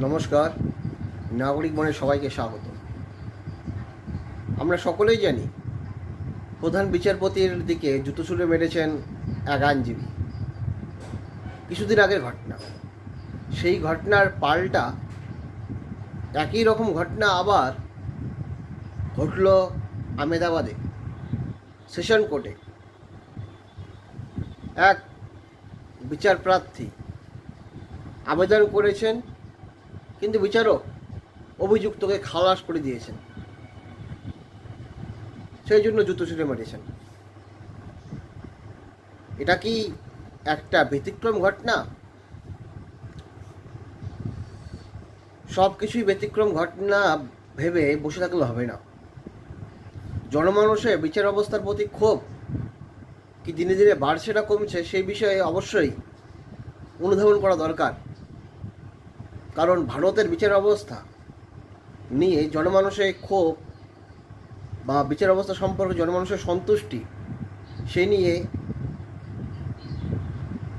নমস্কার। নাগরিক মনে সবাইকে স্বাগত। আমরা সকলেই জানি, প্রধান বিচারপতির দিকে জুতো ছুড়ে মেরেছেন এক আইনজীবী। কিছুদিন আগের ঘটনা। সেই ঘটনার পাল্টা একই রকম ঘটনা আবার ঘটল আমেদাবাদে সেশন কোর্টে। এক বিচার প্রার্থী আবেদন করেছেন কিন্তু বিচারক অভিযুক্তকে খালাস করে দিয়েছেন। সেই জন্য জুতো ছুটে মারিয়েছেন এটা কি একটা ব্যতিক্রম ঘটনা? সব কিছুই ব্যতিক্রম ঘটনা ভেবে বসে থাকলে হবে না। জনমানুষে বিচার অবস্থার প্রতি ক্ষোভ কি দিনে দিনে বাড়ছে না কমছে, সেই বিষয়ে অবশ্যই অনুধাবন করা দরকার। কারণ ভারতের বিচার অবস্থা নিয়ে জনমানুষের ক্ষোভ বা বিচার অবস্থা সম্পর্কে জনমানুষের সন্তুষ্টি, সে নিয়ে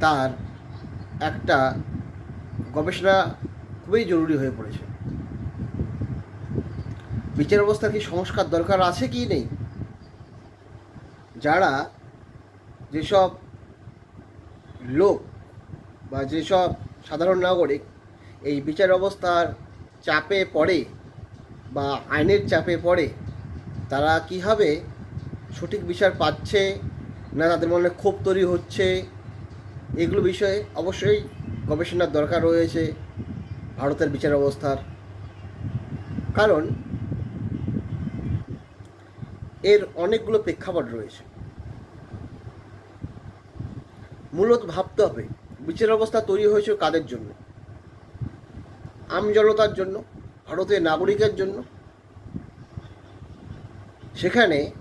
তার একটা গবেষণা খুবই জরুরি হয়ে পড়েছে। বিচার অবস্থার কি সংস্কার দরকার আছে কি নেই? যারা যেসব লোক বা যেসব সাধারণ নাগরিক এই বিচার অবস্থার চাপে পড়ে বা আইনের চাপে পড়ে, তারা কীভাবে সঠিক বিচার পাচ্ছে না তাদের মনে ক্ষোভ তৈরি হচ্ছে? এগুলো বিষয়ে অবশ্যই গবেষণার দরকার রয়েছে ভারতের বিচার অবস্থার। কারণ এর অনেকগুলো প্রেক্ষাপট রয়েছে। মূলত ভাবতে হবে, বিচার অবস্থা তৈরি হয়েছে কাদের জন্য? আমজনতার জন্য, ভারতের নাগরিকের জন্য। সেখানে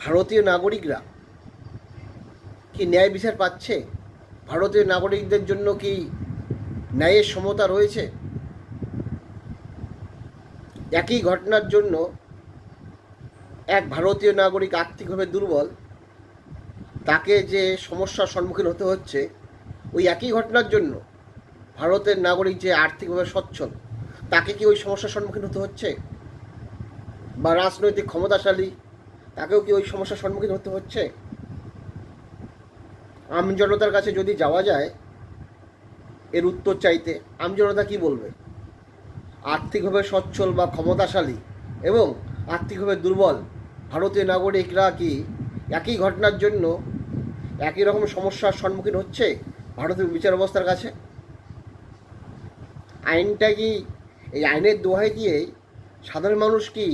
ভারতীয় নাগরিকরা কি ন্যায় বিচার পাচ্ছে? ভারতীয় নাগরিকদের জন্য কি ন্যায়ের সমতা রয়েছে? একই ঘটনার জন্য এক ভারতীয় নাগরিক আর্থিকভাবে দুর্বল, তাকে যে সমস্যার সম্মুখীন হতে হচ্ছে, ওই একই ঘটনার জন্য ভারতের নাগরিক যে আর্থিকভাবে সচ্ছল, তাকে কি ওই সমস্যার সম্মুখীন হতে হচ্ছে? বা রাজনৈতিক ক্ষমতাশালী, তাকেও কি ওই সমস্যার সম্মুখীন হতে হচ্ছে? আমজনতার কাছে যদি যাওয়া যায়, এর উত্তর চাইতে আমজনতা কি বলবে? আর্থিকভাবে সচ্ছল বা ক্ষমতাশালী এবং আর্থিকভাবে দুর্বল ভারতীয় নাগরিকরা কি একই ঘটনার জন্য একই রকম সমস্যার সম্মুখীন হচ্ছে ভারতের বিচার ব্যবস্থার কাছে? আইনটা কি, এই আইনের দোহাই দিয়ে সাধারণ মানুষ কি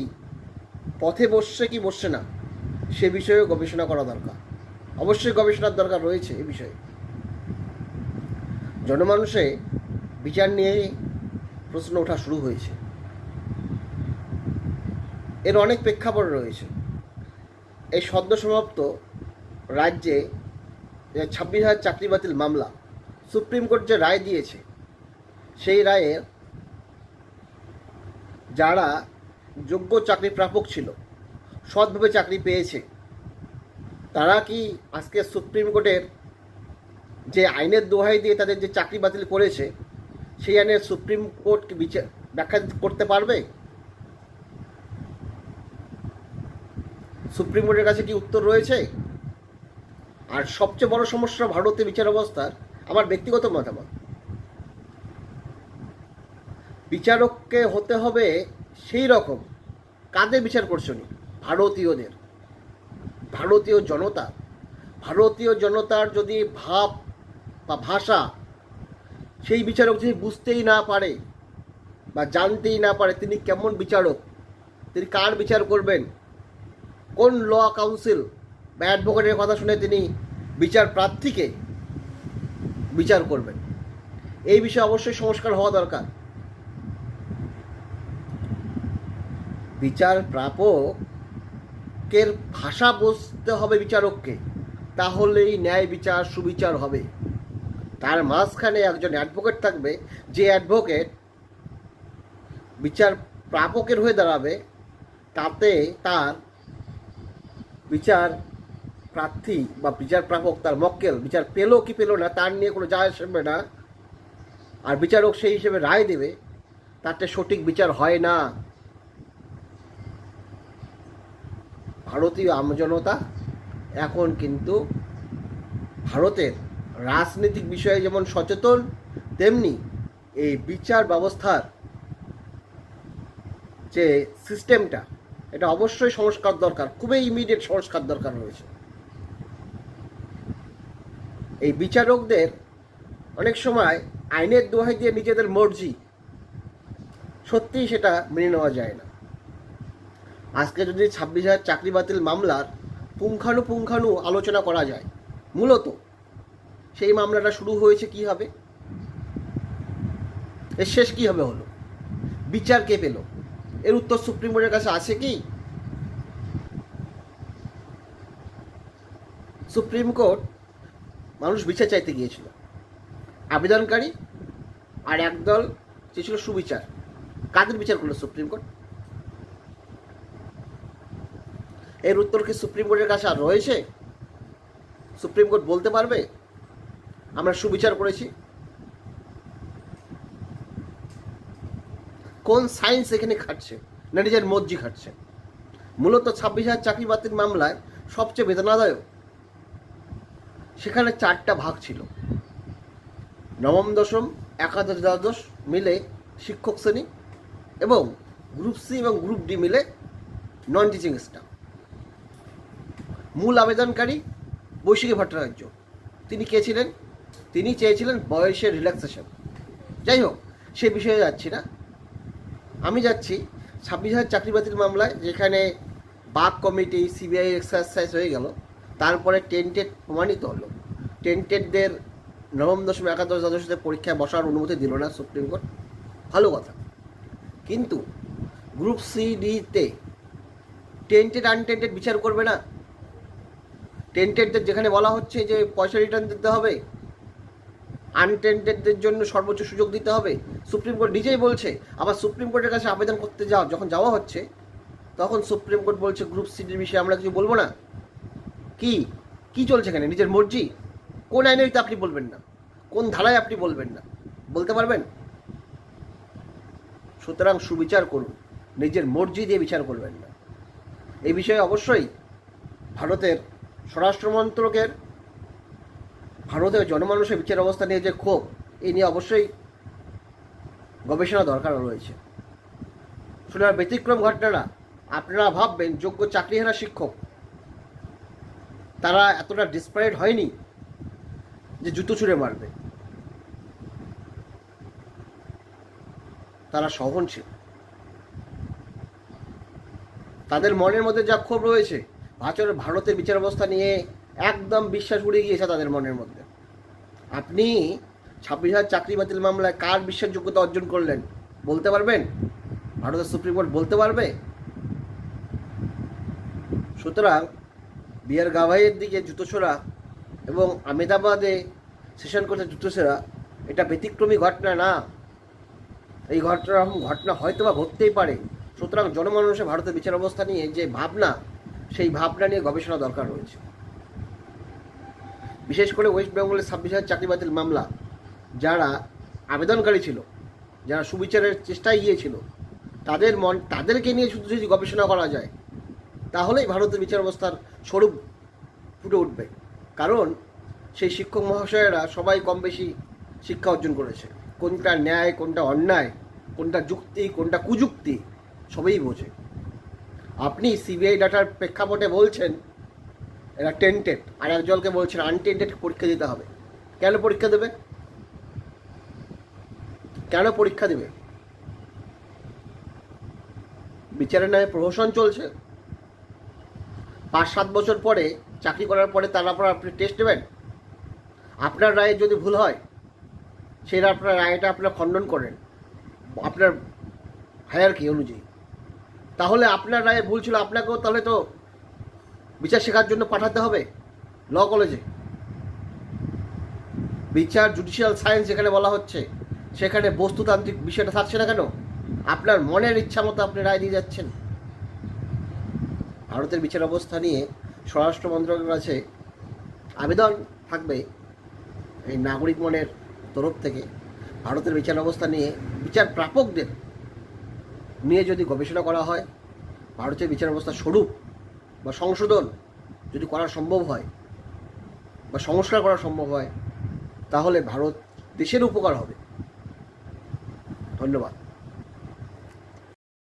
পথে বসছে কি বসছে না, সে বিষয়েও গবেষণা করা দরকার। অবশ্যই গবেষণার দরকার রয়েছে এ বিষয়ে। জনমানুষে বিচার নিয়ে প্রশ্ন ওঠা শুরু হয়েছে। এর অনেক প্রেক্ষাপট রয়েছে। এই সদ্য সমাপ্ত রাজ্যে ছাব্বিশ হাজার চাকরি বাতিল মামলা সুপ্রিম কোর্ট যে রায় দিয়েছে সেই রায়ের যারা যোগ্য চাকরি প্রাপক ছিল, সৎভাবে চাকরি পেয়েছে, তারা কি আজকে সুপ্রিম কোর্টের যে আইনের দোহাই দিয়ে তাদের যে চাকরি বাতিল করেছে, সেই আইনের সুপ্রিম কোর্ট বিচার, ব্যাখ্যা করতে পারবে? সুপ্রিম কোর্টের কাছে কি উত্তর রয়েছে? আর সবচেয়ে বড় সমস্যা ভারতে বিচার অবস্থার আমার ব্যক্তিগত মতামত। বিচারককে হতে হবে সেই রকম। কাদের বিচার করছ নি? ভারতীয়দের। ভারতীয় জনতা। ভারতীয় জনতার যদি ভাব বা ভাষা সেই বিচারক যদি বুঝতেই না পারে বা জানতেই না পারে, তিনি কেমন বিচারক? তিনি কার বিচার করবেন? কোন ল কাউন্সিল? বা অ্যাডভোকেটের কথা শুনে তিনি বিচার প্রার্থীকে বিচার করবেন। এই বিষয়ে অবশ্যই সংস্কার হওয়া দরকার। বিচার প্রাপকের ভাষা বুঝতে হবে বিচারককে, তাহলেই ন্যায় বিচার সুবিচার হবে। তার মাঝখানে একজন অ্যাডভোকেট থাকবে, যে অ্যাডভোকেট বিচার প্রাপকের হয়ে দাঁড়াবে, তাতে তার বিচার প্রার্থী বা বিচার প্রাপক তার মক্কেল, বিচার পেল কি পেল না, তার নিয়ে কোনো যায় আসবে না। আর বিচারক সেই হিসেবে রায় দেবে, তাতে সঠিক বিচার হয় না। ভারতীয় আমজনতা এখন কিন্তু ভারতের রাজনৈতিক বিষয়ে যেমন সচেতন, তেমনি এই বিচার ব্যবস্থার যে সিস্টেমটা এটা অবশ্যই সংস্কার দরকার, খুবই ইমিডিয়েট সংস্কার দরকার রয়েছে। এই বিচারকদের অনেক সময় আইনের দোহাই দিয়ে নিজেদের মর্জি, সত্যিই সেটা মেনে নেওয়া যায় না। আজকে যদি ছাব্বিশ হাজার চাকরি বাতিল মামলার পুঙ্খানুপুঙ্খানু আলোচনা করা যায়, মূলত সেই মামলাটা শুরু হয়েছে কি হবে? এর শেষ কি হবে হলো? বিচার কে পেল? এর উত্তর সুপ্রিম কোর্টের কাছে আছে কি? সুপ্রিম কোর্ট মানুষ বিচার চাইতে গিয়েছিল। আবেদনকারী আর একদল চেয়েছিল সুবিচার। কাদের বিচার করল সুপ্রিম কোর্ট? এর উত্তর কি সুপ্রিম কোর্টের কাছে আর রয়েছে? সুপ্রিম কোর্ট বলতে পারবে? আমরা সুবিচার করেছি। কোন সায়েন্স এখানে খাটছে? না, নিজের মর্জি খাটছে। মূলত ছাব্বিশ হাজার চাকরি বাতিল মামলায় সবচেয়ে বেদনাদায়ক, সেখানে চারটা ভাগ ছিল। নবম দশম, একাদশ দ্বাদশ মিলে শিক্ষক শ্রেণি এবং গ্রুপ সি এবং গ্রুপ ডি মিলে নন টিচিং স্টাফ মূল আবেদনকারী বৈশাখী ভট্টাচার্য। তিনি কে ছিলেন? তিনি চেয়েছিলেন বয়সের রিল্যাক্সেশন যাই হোক, সে বিষয়ে যাচ্ছি না। আমি যাচ্ছি ছাব্বিশ হাজার চাকরি বাতিল মামলায়, যেখানে বাক কমিটি, সিবিআই এক্সারসাইজ হয়ে গেল। তারপরে টেন্টেড প্রমাণিত হলো। টেন্টেডদের নবম, দশম, একাদশ দ্বাদশতে পরীক্ষায় বসার অনুমতি দিল না সুপ্রিম কোর্ট। ভালো কথা। কিন্তু গ্রুপ সি ডিতে টেন্টেড আনটেন্টেড বিচার করবে না? টেন্টেডদের যেখানে বলা হচ্ছে যে পয়সা রিটার্ন দিতে হবে আনটেন্টেডদের জন্য সর্বোচ্চ সুযোগ দিতে হবে। সুপ্রিম কোর্ট নিজেই বলছে, আবার সুপ্রিম কোর্টের কাছে আবেদন করতে যাও যখন যাওয়া হচ্ছে, তখন সুপ্রিম কোর্ট বলছে গ্রুপ সিটির বিষয়ে আমরা কিছু বলব না। কি? কি চলছে এখানে? নিজের মর্জি? কোন আইনে তো আপনি বলবেন না? কোন ধারায় আপনি বলবেন না? বলতে পারবেন? সুতরাং সুবিচার করুন। নিজের মর্জি দিয়ে বিচার করবেন না। এই বিষয়ে অবশ্যই ভারতের স্বরাষ্ট্র মন্ত্রকের ভারতের জনমানুষের বিচার অবস্থা নিয়ে যে ক্ষোভ এই নিয়ে অবশ্যই গবেষণা দরকার রয়েছে। শুনে ব্যতিক্রম ঘটনা আপনারা ভাববেন, যোগ্য চাকরিহারা শিক্ষক, তারা এতটা ডিসপারেট হয়নি যে জুতো ছুঁড়ে মারবে। তারা সহনশীল। তাদের মনের মধ্যে যা ক্ষোভ রয়েছে ভাচর ভারতের বিচার ব্যবস্থা নিয়ে একদম বিশ্বাস উড়ে গিয়েছে তাদের মনের মধ্যে। আপনি ছাব্বিশ হাজার চাকরি বাতিল মামলায় কার বিশ্বাসযোগ্যতা অর্জন করলেন? বলতে পারবেন? ভারতের সুপ্রিম কোর্ট বলতে পারবে? সুতরাং বিয়ার গাভাইয়ের দিকে জুতো ছোড়া এবং আমেদাবাদে সেশন করতে জুতো ছোড়া এটা ব্যতিক্রমী ঘটনা না। এই ঘটনা ঘটনা হয়তো বা ঘটতেই পারে। সুতরাং জনমানুষের ভারতের বিচার অবস্থা নিয়ে যে ভাবনা সেই ভাবনা নিয়ে গবেষণা দরকার রয়েছে। বিশেষ করে ওয়েস্ট বেঙ্গলের ছাব্বিশ হাজার চাকরি বাতিল মামলা, যারা আবেদনকারী ছিল, যারা সুবিচারের চেষ্টায় গিয়েছিল, তাদের মন, তাদেরকে নিয়ে শুধু যদি গবেষণা করা যায়, তাহলেই ভারতের বিচার ব্যবস্থার স্বরূপ ফুটে উঠবে। কারণ সেই শিক্ষক মহাশয়েরা সবাই কম বেশি শিক্ষা অর্জন করেছে। কোনটা ন্যায়, কোনটা অন্যায়, কোনটা যুক্তি, কোনটা কুযুক্তি, সবই বোঝে। আপনি সিবিআই ডাটার প্রেক্ষাপটে বলছেন, এরা টেন্টেড আর একজনকে বলছেন আনটেন্টেড পরীক্ষা দিতে হবে। কেন পরীক্ষা দেবে? কেন পরীক্ষা দেবে? বিচারের নামে প্রহসন চলছে। পাঁচ সাত বছর পরে, চাকরি করার পরে তার আপনার আপনি টেস্ট দেবেন আপনার রায়ে যদি ভুল হয় সেটা আপনার রায়টা আপনার খণ্ডন করেন। আপনার হায়ারকি অনুযায়ী। তাহলে আপনার রায়ে ভুল ছিল, আপনাকেও তাহলে তো বিচার শেখার জন্য পাঠাতে হবে? ল কলেজে। বিচার জুডিশিয়াল সায়েন্স যেখানে বলা হচ্ছে, সেখানে বস্তুতান্ত্রিক বিষয়টা থাকছে না কেন? আপনার মনের ইচ্ছা মতো আপনি রায় দিয়ে যাচ্ছেন। ভারতের বিচার অবস্থা নিয়ে স্বরাষ্ট্র মন্ত্রকের কাছে আবেদন থাকবে এই নাগরিক মনের তরফ থেকে। ভারতের বিচার ব্যবস্থা নিয়ে বিচার প্রাপকদের নিয়ে যদি গবেষণা করা হয়, ভারতের বিচার ব্যবস্থার স্বরূপ বা সংশোধন যদি করা সম্ভব হয় বা সংস্কার করা সম্ভব হয়, তাহলে ভারত দেশের উপকার হবে। ধন্যবাদ।